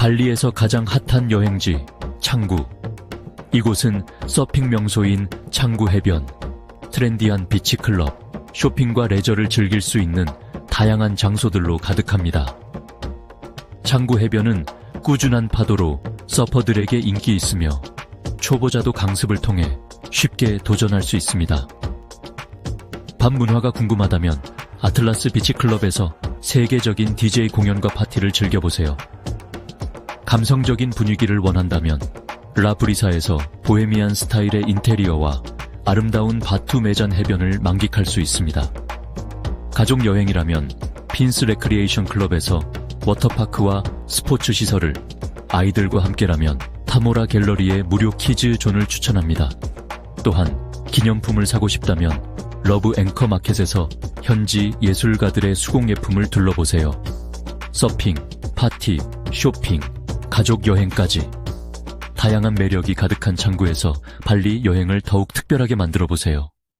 발리에서 가장 핫한 여행지 창구. 이곳은 서핑 명소인 창구 해변, 트렌디한 비치 클럽, 쇼핑과 레저를 즐길 수 있는 다양한 장소들로 가득합니다. 창구 해변은 꾸준한 파도로 서퍼들에게 인기 있으며 초보자도 강습을 통해 쉽게 도전할 수 있습니다. 밤 문화가 궁금하다면 아틀라스 비치 클럽에서 세계적인 DJ 공연과 파티를 즐겨보세요. 감성적인 분위기를 원한다면 라브리사에서 보헤미안 스타일의 인테리어와 아름다운 바투 매잔 해변을 만끽할 수 있습니다. 가족 여행이라면 핀스 레크리에이션 클럽에서 워터파크와 스포츠 시설을 아이들과 함께라면 타모라 갤러리의 무료 키즈 존을 추천합니다. 또한 기념품을 사고 싶다면 러브 앵커 마켓에서 현지 예술가들의 수공예품을 둘러보세요. 서핑, 파티, 쇼핑, 가족 여행까지 다양한 매력이 가득한 창구에서 발리 여행을 더욱 특별하게 만들어 보세요.